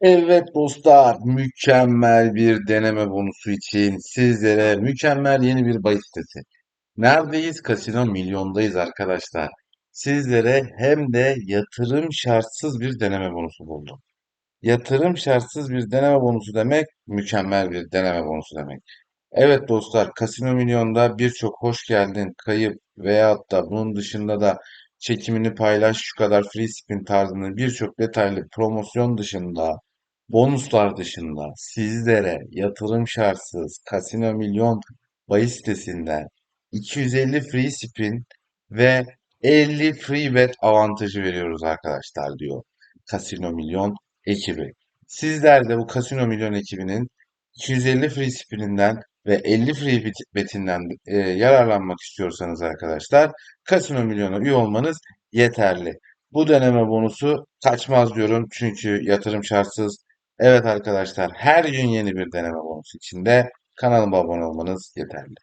Evet dostlar, mükemmel bir deneme bonusu için sizlere mükemmel yeni bir bahis sitesi. Neredeyiz? Kasino Milyon'dayız arkadaşlar. Sizlere hem de yatırım şartsız bir deneme bonusu buldum. Yatırım şartsız bir deneme bonusu demek, mükemmel bir deneme bonusu demek. Evet dostlar, Kasino Milyon'da birçok hoş geldin, kayıp veyahut da bunun dışında da çekimini paylaş şu kadar free spin tarzında birçok detaylı promosyon dışında, bonuslar dışında sizlere yatırım şartsız Kasino Milyon bahis sitesinden 250 free spin ve 50 free bet avantajı veriyoruz arkadaşlar diyor Kasino Milyon ekibi. Sizler de bu Kasino Milyon ekibinin 250 free spininden ve 50 free bet- betinden e, yararlanmak istiyorsanız arkadaşlar Kasino Milyon'a üye olmanız yeterli. Bu deneme bonusu kaçmaz diyorum çünkü yatırım şartsız. Evet arkadaşlar her gün yeni bir deneme bonusu içinde kanalıma abone olmanız yeterli.